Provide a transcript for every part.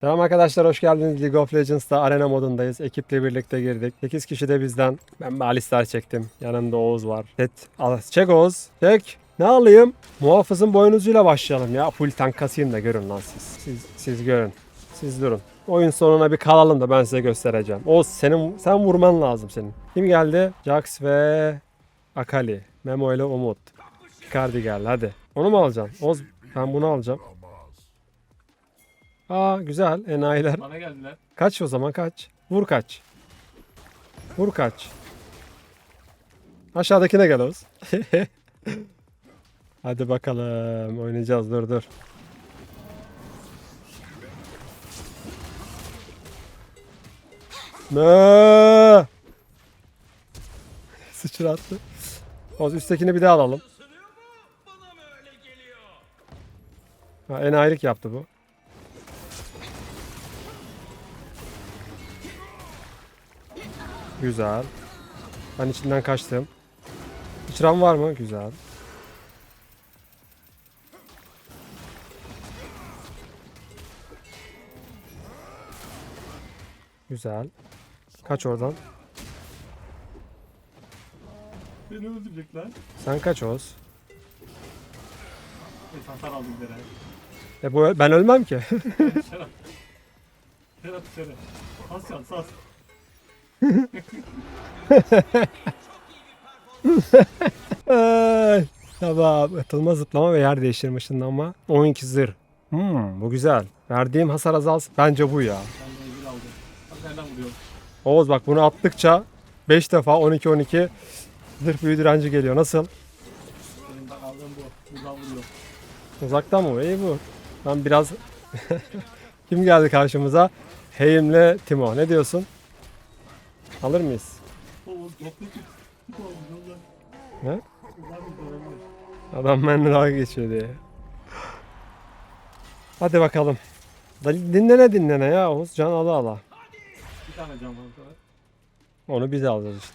Selam arkadaşlar hoş geldiniz. League of Legends'ta arena modundayız. Ekiple birlikte girdik. 8 kişi de bizden. Ben bir Alistar çektim. Yanımda Oğuz var. Set. Al, çek Oğuz. Çek. Ne alayım? Muhafızın boynuzuyla başlayalım ya. Full tank kasayım da görün lan siz. Siz, siz görün. Siz durun. Oyun sonuna bir kalalım da ben size göstereceğim. Oğuz senin sen vurman lazım senin. Kim geldi? Jax ve Akali. Memo ile Umut. Icardi geldi hadi. Onu mu alacaksın? Oğuz ben bunu alacağım. Aa güzel enayiler. Bana geldiler. Kaç o zaman kaç. Vur kaç. Vur kaç. Aşağıdakine gel Oğuz. Hadi bakalım oynayacağız dur dur. Ne? Sıçrattı. Oğuz üsttekini bir daha alalım. Ha, enayilik yaptı bu. Güzel. Ben içinden kaçtım. Sıçran var mı? Güzel. Güzel. Kaç oradan. Beni öldürecekler. Sen kaç Oğuz. Hasar aldım yere. E bu ben ölmem ki. Şerap. Şerap dışarı. Sas can sas. Ay, tamam. Atılma, zıplama ve yer değiştirme ışınlanma. 12 zırh. Hmm, bu güzel. Verdiğim hasar azalsın. Bence bu ya. Oğuz bak bunu attıkça 5 defa 12-12 zırh büyü direnci geliyor. Nasıl? Benim. Uzaktan mı? İyi bu. Ben biraz... Kim geldi karşımıza? Heim'le Timo. Ne diyorsun? Alır mıyız? Ne? Adam benimle dalga geçiyor diye. Hadi bakalım. Dinlene dinlene ya Oğuz. Can ala ala. Bir tane can var. Onu biz alacağız işte.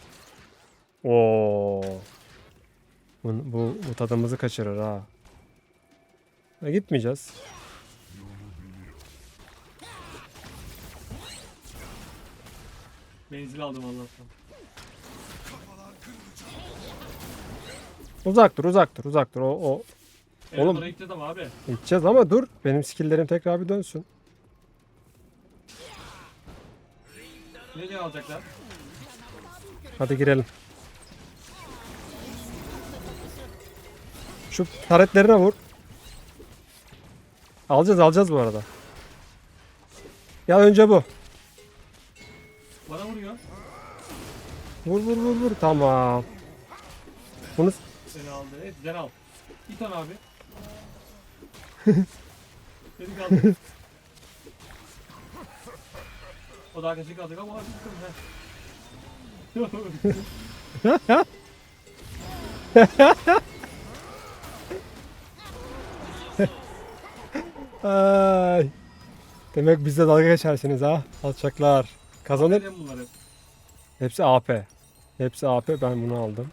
Oo. Bu, bu, bu tadımızı kaçırır ha. E, gitmeyeceğiz. Menzil aldım Allah'tan. Uzak dur uzak dur uzak dur. O, o. Evet, Oğlum. oraya gideceğiz ama abi. Gideceğiz ama dur. Benim skilllerim tekrar bir dönsün. Nereye alacaklar? Hadi girelim. Şu taretlerine vur. Alacağız alacağız bu arada. Ya önce bu. Bana vuruyor. Vur vur vur vur. Tamam. Bunu Seni aldı. Evet güzel al. Bir tane abi. Beni kaldı. o da arkadaşı kaldık ama çıktım he. Ay. Demek bizde dalga geçersiniz ha. Alçaklar. Kazanır. Aferin bunları. Hepsi AP. Hepsi AP. Ben bunu aldım.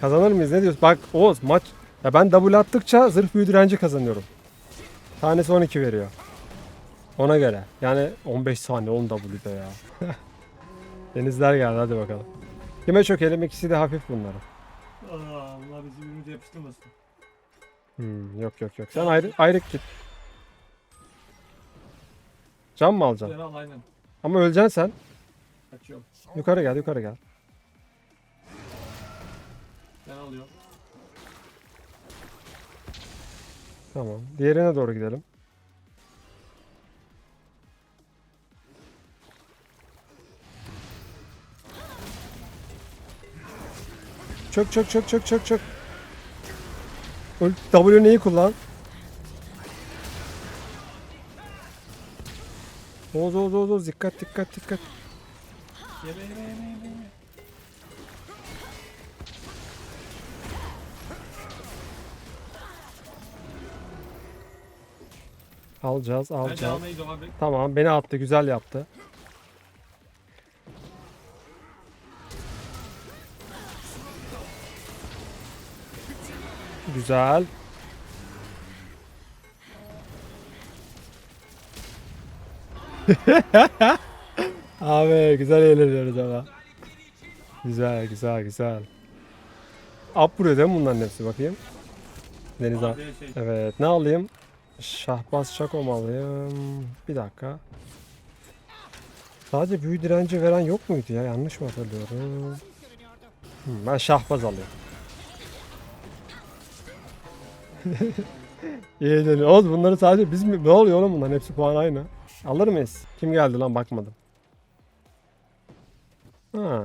Kazanır mıyız? Ne diyorsun? Bak Oğuz maç. Ya ben double attıkça zırh büyü direnci kazanıyorum. Tanesi 12 veriyor. Ona göre. Yani 15 saniye 10 W'de ya. Denizler geldi hadi bakalım. Kime çökelim? İkisi de hafif bunların. Aa, Allah bizi birbirimize yapıştırmasın. Hmm, yok yok yok. Sen ayrı, ayrık git. Can mı alacaksın? Sen al aynen. Ama öleceksin sen. Kaçıyorum. Yukarı gel yukarı gel. Ben alıyorum. Tamam. Diğerine doğru gidelim. Çök çök çök çök çök çök. Öl- W'ni kullan. Oğuz Oğuz Oğuz Oğuz dikkat dikkat dikkat. Yeme yeme yeme yeme. Alacağız alacağız. almayı gidiyorum abi. Tamam beni attı güzel yaptı. Güzel. Abi güzel eğleniyoruz ama. Güzel güzel güzel. Up vuruyor değil mi bunların hepsi bakayım. Deniz abi. Şey. Evet ne alayım? Şahbaz Şako mu alayım? Bir dakika. Sadece büyü direnci veren yok muydu ya? Yanlış mı hatırlıyorum? Hmm, ben şahbaz alayım. İyi deniyor. Oğlum bunları sadece biz mi? Ne oluyor oğlum bunların? Hepsi puan aynı. Alır mıyız? Kim geldi lan bakmadım. Ha.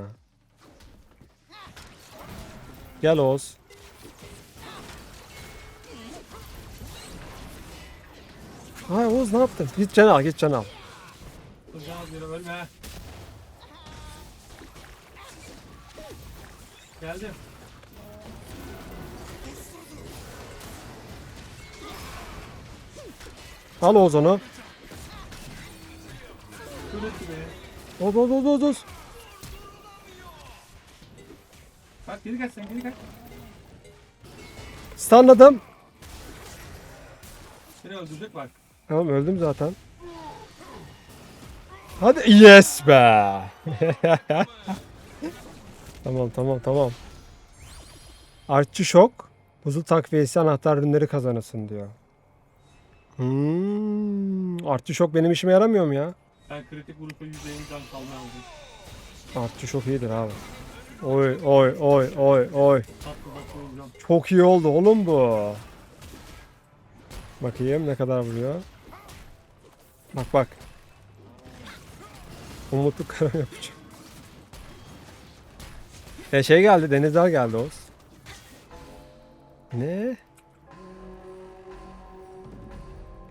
Gel Oğuz. Ay Oğuz ne yaptın? Git can al git can al. Ölme. Geldim. Al Oğuz onu. Dur etti beni. Oğuz Oğuz Oğuz Oğuz, geri kaç sen geri kaç. Stunladım. Seni öldürecek bak. Tamam öldüm zaten. Hadi yes be. tamam tamam tamam. Artçı şok. Buzul takviyesi anahtar ürünleri kazanırsın diyor. Hmm, artçı şok benim işime yaramıyor mu ya? Ben kritik vuruşa %20 can kalmaya aldım. Artçı şok iyidir abi. Oy oy oy oy oy. Çok iyi oldu oğlum bu. Bakayım ne kadar vuruyor. Bak bak. Umutlu kara yapacağım. E şey geldi denizler geldi Oğuz. Ne?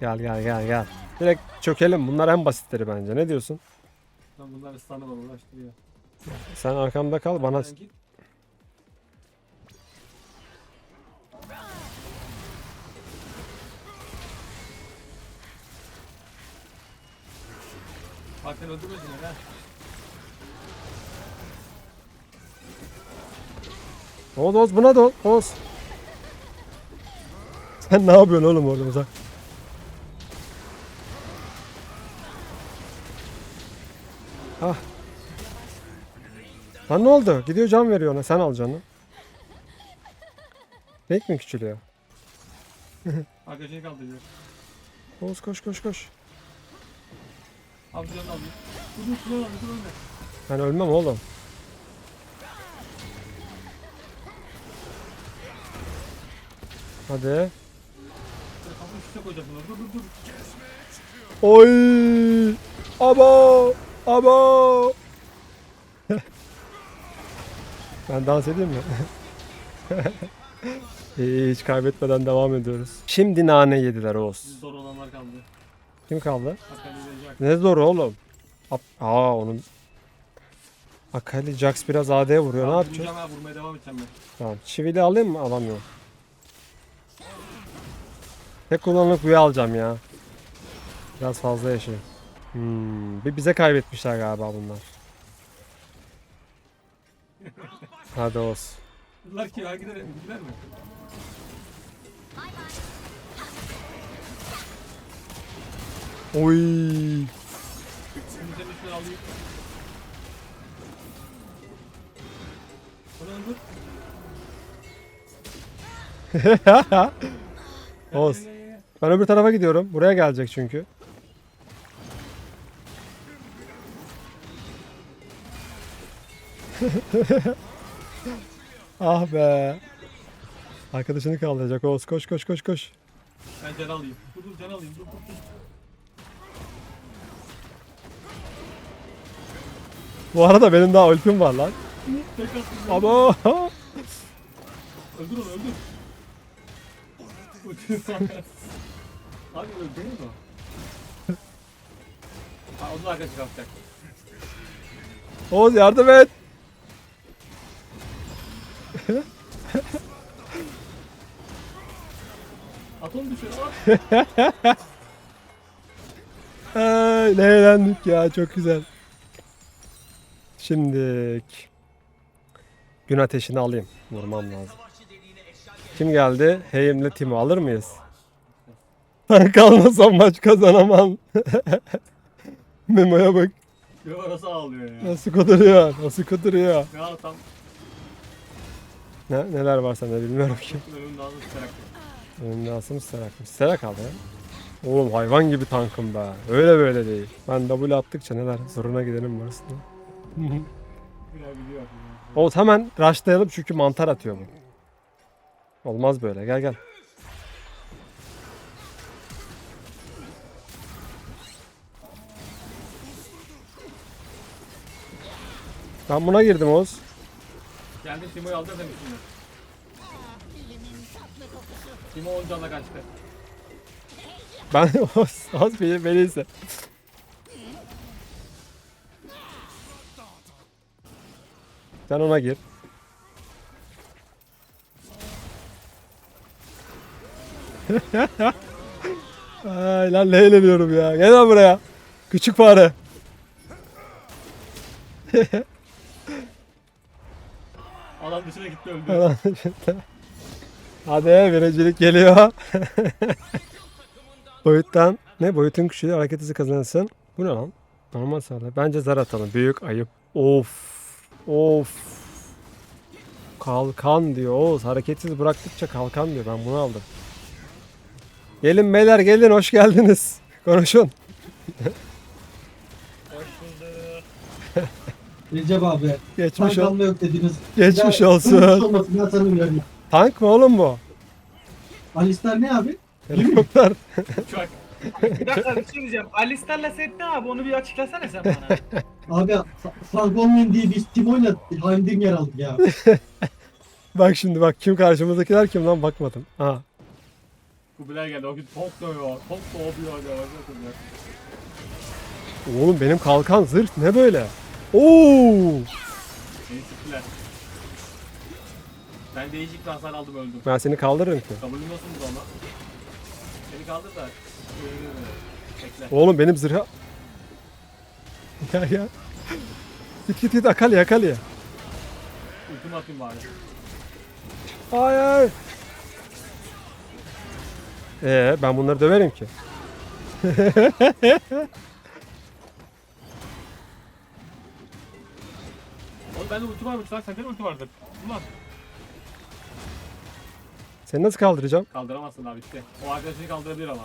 Gel gel gel gel. Direkt çökelim. Bunlar en basitleri bence. Ne diyorsun? Islanı var uğraştırıyor. Sen arkamda kal bana. Bak sen öldürmedin ya. Oğuz buna da Oğuz. Sen ne yapıyorsun oğlum orada uzak? Ah. Lan ne oldu? Gidiyor can veriyor ona. Sen al canı. Renk mi küçülüyor? Arkadaşını kaldırıyor. Oğuz koş koş koş. Abi can alıyor. Dur dur dur dur ölme. Ben ölmem oğlum. Hadi. Kapının üstüne koyacağım bunları. Dur dur dur. Oy! Abo! Abo! ben dans edeyim mi? İyi, hiç kaybetmeden devam ediyoruz. Şimdi nane yediler Oğuz. Zor olanlar kaldı. Kim kaldı? Akali ve. Ne zor oğlum? Ap- Aa onun... Akali Jax biraz AD vuruyor. Ne yapacağız? Vuracağım ha vurmaya devam edeceğim ben. Tamam. Çivili alayım mı? Alamıyorum. Tek kullanımlık büyü alacağım ya. Biraz fazla yaşayayım. Hmm, bir bize kaybetmişler galiba bunlar. Hadi olsun. Bunlar ki ha gider, gider mi? Oy. Şimdi üstüne alayım. Gel. Ben öbür tarafa gidiyorum. Buraya gelecek çünkü. ah be. Arkadaşını kaldıracak. Oğuz koş koş koş koş. Ben can alayım. Dur dur can alayım. Dur dur dur. Bu arada benim daha ultim var lan. Abo. Öldür onu öldür. Abi öldürür mü? Ha onun arkadaşı kalkacak. Oğuz yardım et. At onu dışarı at. Ay, ne eğlendik ya çok güzel. Şimdi gün ateşini alayım. Vurmam lazım. Kim geldi? Heyim'le Timo alır mıyız? Sen kalmasan maç kazanamam. Memo'ya bak. Bir orası ağlıyor ya. Nasıl kuduruyor. Nasıl kuduruyor. Ya tam Ne, neler var sende bilmiyorum ki. önümde aldı sıçrarak. Önümde asım Sterak. Sterak aldı ya. Oğlum hayvan gibi tankım be. Öyle böyle değil. Ben W attıkça neler zoruna gidelim burasında. Oğuz hemen rushlayalım çünkü mantar atıyor bu. Olmaz böyle gel gel. Ben buna girdim Oğuz. Geldi Timo'yu aldı sen üstüne. Timo 10 canla kaçtı. Ben Oğuz, Oğuz beni, beni izle. Sen ona gir. Ay lan ne eğleniyorum ya. Gel lan buraya. Küçük fare. Adam dışına gitti öldü. Falan. Hadi birincilik geliyor. Boyuttan ne boyutun küçüğü hareket hızı kazanırsın. Bu ne lan? Normal sağlık. Bence zar atalım. Büyük ayıp. Of. Of. Kalkan diyor. Oğuz hareketsiz bıraktıkça kalkan diyor. Ben bunu aldım. Gelin beyler gelin hoş geldiniz. Konuşun. Hoş bulduk. Recep abi. Geçmiş, Tank ol yok dediniz. geçmiş Ya, olsun. Tank olmasın ben sana uyarayım. Tank mı oğlum bu? Alistar ne abi? Helikopter. Uçak. Bir dakika bir şey diyeceğim. Alistar'la set ne abi? Onu bir açıklasana sen bana. Abi Tank olmayın diye biz Timo'yla Heimding yer aldık ya. bak şimdi bak kim karşımızdakiler kim lan bakmadım. Ha. Kubilay geldi. O gün top dövüyor. Top ya. Oğlum benim kalkan zırh ne böyle? Oo! Siktiler. Ben değişik bir hasar aldım öldüm. Ben seni kaldırırım ki. Kabul ediyorsunuz ama. Beni kaldır da. Ee, Bekle. Oğlum benim zırha... Ya ya. Git git git Akali Akali. Ultimi atayım bari. Hayır. Ee ben bunları döverim ki. bende ulti varmış lan. Sende de ulti vardır. Ulan. Seni nasıl kaldıracağım? Kaldıramazsın abi işte. O arkadaşını kaldırabilir ama.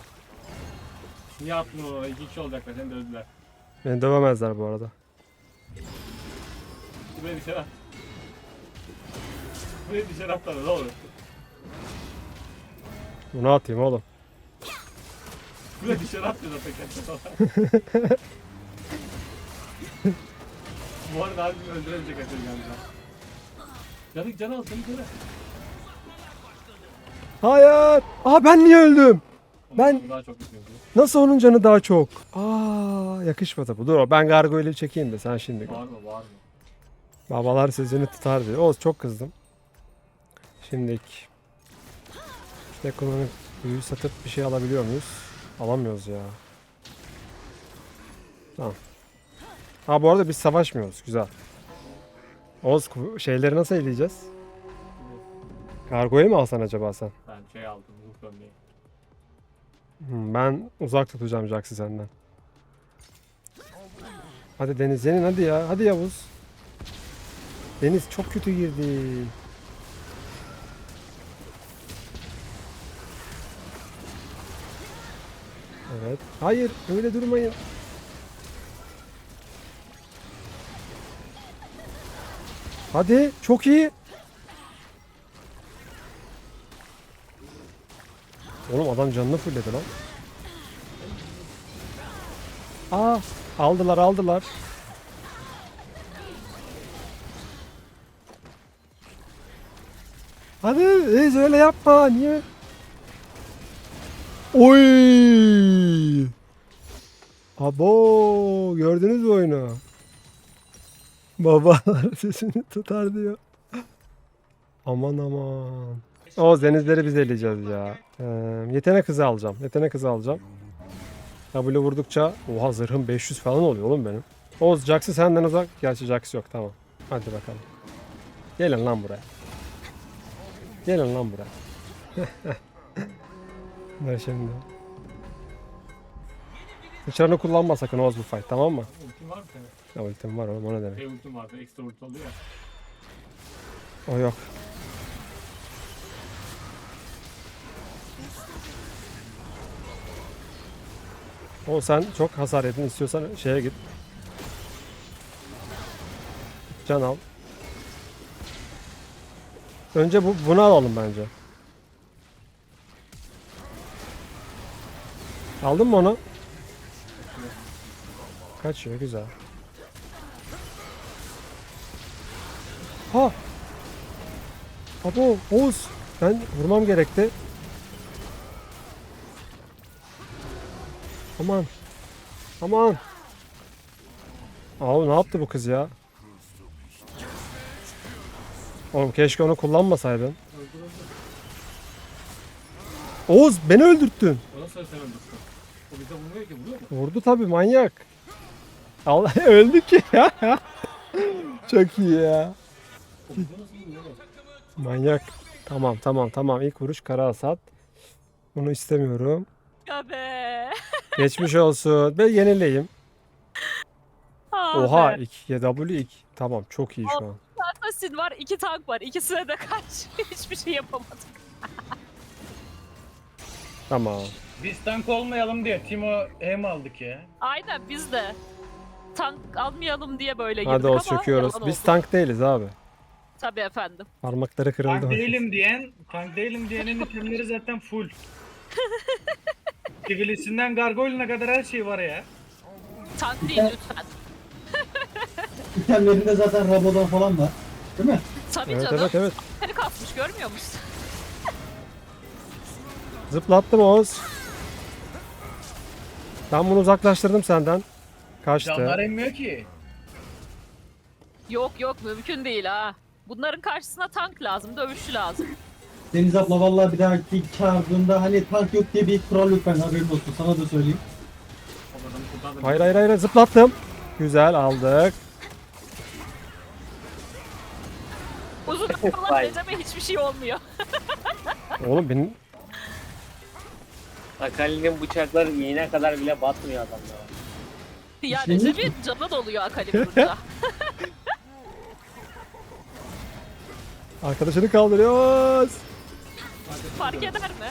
Niye attın oraya? İki kişi olacaklar. Seni de öldüler. Beni dövemezler bu arada. Buraya dışarı at. Buraya dışarı at bana ne olur. Bunu atayım oğlum. Buraya dışarı at diyor zaten kendisi. Bu arada abi öldüremeyecek Atıl galiba. Canı canı al seni canı. Hayır. Aa ben niye öldüm? Ben- daha çok. Nasıl onun canı daha çok? Aa yakışmadı bu. Dur ben gargoyle'i çekeyim de sen şimdi. gör. Var mı var mı? Babalar sözünü tutar diyor. Oğuz çok kızdım. Şimdilik. İşte ekonomik büyü satıp bir şey alabiliyor muyuz? Alamıyoruz ya. Tamam. Ha bu arada biz savaşmıyoruz. Güzel. Ku- şeyleri nasıl eleyeceğiz? Kargoyu mu alsan acaba sen? Ben şey aldım. Ruh gömleği. Hmm, ben uzak tutacağım Jax'ı senden. Hadi Deniz yenin hadi ya. Hadi Yavuz. Deniz çok kötü girdi. Evet. Hayır öyle durmayın. Hadi çok iyi. Oğlum adam canını fulledi lan. Aa aldılar aldılar. Hadi Reis öyle yapma niye? Oy! Abo gördünüz mü oyunu? Babalar sesini tutar diyor. Aman aman. O denizleri biz eleyeceğiz ya. Ee, yetenek hızı alacağım. Yetenek hızı alacağım. W vurdukça oha zırhım 500 falan oluyor oğlum benim. Oğuz Jax'ı senden uzak. Gerçi Jax yok tamam. Hadi bakalım. Gelin lan buraya. Gelin lan buraya. Dur şimdi. Bıçağını kullanma sakın Oğuz bu fight tamam mı? Ultin var mı senin? Ya ultim var oğlum o ne demek? Şey ultin vardı. Ekstra ulti oluyor ya. O yok. O sen çok hasar yedin istiyorsan şeye git. Can al. Önce bu bunu alalım bence. Aldın mı onu? Kaçıyor güzel. Ha! Abo Oğuz ben vurmam gerekti. Aman. Aman. Abi ne yaptı bu kız ya? Oğlum keşke onu kullanmasaydın. Oğuz beni öldürttün. O sen bize vurmuyor ki vuruyor mu? Vurdu tabi manyak. Allah öldü ki ya. Çok iyi ya. Manyak. Tamam tamam tamam ilk vuruş kara hasat. Bunu istemiyorum. Ya be. Geçmiş olsun. Ben yenileyim. Oha be. 2 W 2. Tamam çok iyi şu an. Assassin var, iki tank var. İkisine de karşı hiçbir şey yapamadık. Tamam. Biz tank olmayalım diye Timo hem aldık ya. Aynen biz de. Tank almayalım diye böyle girdik Hadi ama Oğuz çöküyoruz. yalan Biz oldu. tank değiliz abi. Tabii efendim. Parmakları kırıldı. Tank değilim diyen, tank değilim diyenin itemleri zaten full. Sivilisinden gargoyle'ına kadar her şey var ya. Tank değil lütfen. İtemlerinde zaten Rabo'dan falan var. Değil mi? Tabii Evet canım. evet evet. Seni kasmış görmüyor musun? Zıplattım Oğuz. Ben bunu uzaklaştırdım senden. Kaçtı. Canlar emmiyor ki. Yok yok mümkün değil ha. Bunların karşısına tank lazım, dövüşçü lazım. Deniz abla vallahi bir dahaki çağırdığında hani tank yok diye bir kural yok ben haberin olsun sana da söyleyeyim. Hayır hayır hayır zıplattım. Güzel aldık. Uzun falan Recep'e hiçbir şey olmuyor. Oğlum benim Akali'nin bıçakları iğne kadar bile batmıyor adamlara. Ya İşlemiş Recep'in canı doluyor Akali vurunca. arkadaşını kaldırıyoruz. Fark eder mi?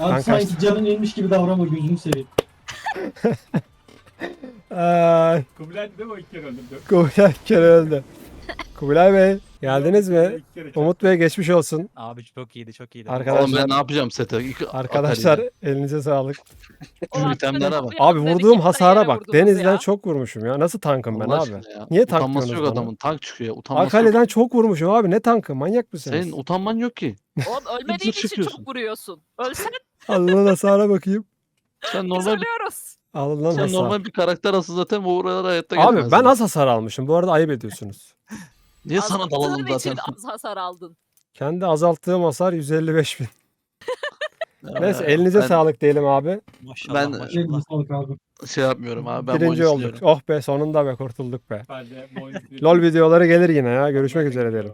Abi Ben sanki kaçtım. canın inmiş gibi davranma gözünü seveyim. Ay, Kubilay değil mi o iki kere öldürdü? Kubilay bir kere öldü. Kubilay Bey geldiniz mi? Umut Bey geçmiş olsun. Abi çok iyiydi çok iyiydi. Arkadaşlar- Oğlum ben ne yapacağım sete? İlk- Arkadaşlar elinize sağlık. Aslında itemlere bak. Abi vurduğum iki hasara bak. Denizden ya. çok vurmuşum ya. Nasıl tankım ben Allah abi? aşkına ya. Niye tank Utanması diyorsunuz yok bana? adamın. Tank çıkıyor. Utanması yok. Akali'den çok vurmuşum abi. Ne tankı? Manyak mısınız? Senin utanman yok ki. Oğlum ölmediğin için çıkıyorsun. çok vuruyorsun. Ölsen Alnına hasara bakayım. Sen biz normal bir, ölüyoruz. Sen hasar. normal bir karakter asıl zaten bu oralara hayatta Abi gelmez ben az hasar almışım. Bu arada ayıp ediyorsunuz. Niye sana Azalttığın dalalım zaten? için az hasar aldın. Kendi azalttığım hasar 155 bin. Neyse Ee, elinize ben sağlık diyelim abi. Maşallah Ben- maşallah. Eline sağlık abi. Şey yapmıyorum abi. Ben Birinci olduk. Oh be sonunda be kurtulduk be. Ben de LOL videoları gelir yine ya. Görüşmek üzere derim.